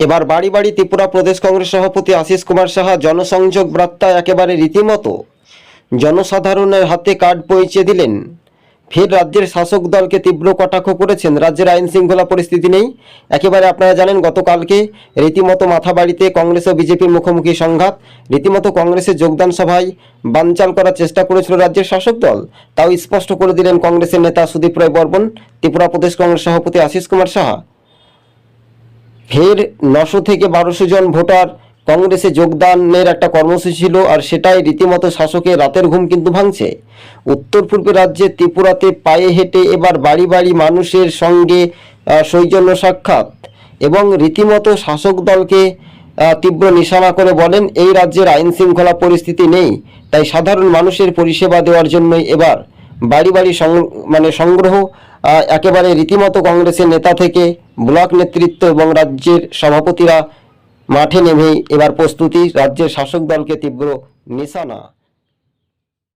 এবার বাড়ি বাড়ি ত্রিপুরা প্রদেশ কংগ্রেস সভাপতি আশিস কুমার সাহা জনসংযোগ বার্তা একেবারে রীতিমতো জনসাধারণের হাতে কার্ড পৌঁছে দিলেন। ফের রাজ্যের শাসক দলকে তীব্র কটাক্ষ করেছেন। রাজ্যের আইন শৃঙ্খলা পরিস্থিতি নেই। একেবারে আপনারা জানেন, গতকালকে রীতিমতো মাথাবাড়িতে কংগ্রেস ও বিজেপির মুখোমুখি সংঘাত। রীতিমতো কংগ্রেসের যোগদান সভায় বানচাল করার চেষ্টা করেছিল রাজ্যের শাসক দল। তাও স্পষ্ট করে দিলেন কংগ্রেসের নেতা সুদীপ রায় বর্মন, ত্রিপুরা প্রদেশ কংগ্রেস সভাপতি আশিস কুমার সাহা। ফের নশো থেকে বারোশো জন ভোটার কংগ্রেসে যোগদানের একটা কর্মসূচি ছিল, আর সেটাই রীতিমতো শাসকের রাতের ঘুম কিন্তু ভাঙছে। উত্তর পূর্বে রাজ্যে ত্রিপুরাতে পায়ে হেঁটে এবার বাড়ি বাড়ি মানুষের সঙ্গে সৌজন্য সাক্ষাৎ এবং রীতিমতো শাসক দলকে তীব্র নিশানা করে বলেন, এই রাজ্যের আইন শৃঙ্খলা পরিস্থিতি নেই, তাই সাধারণ মানুষের পরিষেবা দেওয়ার জন্যই এবার বাড়ি বাড়ি মানে সংগ্রহ একেবারে রীতিমতো কংগ্রেসের নেতা থেকে ব্লক নেতৃত্ব এবং রাজ্যের সভাপতিরা মাঠে নেমেই এবার প্রস্তুতি, রাজ্যের শাসক দলকে তীব্র নিশানা।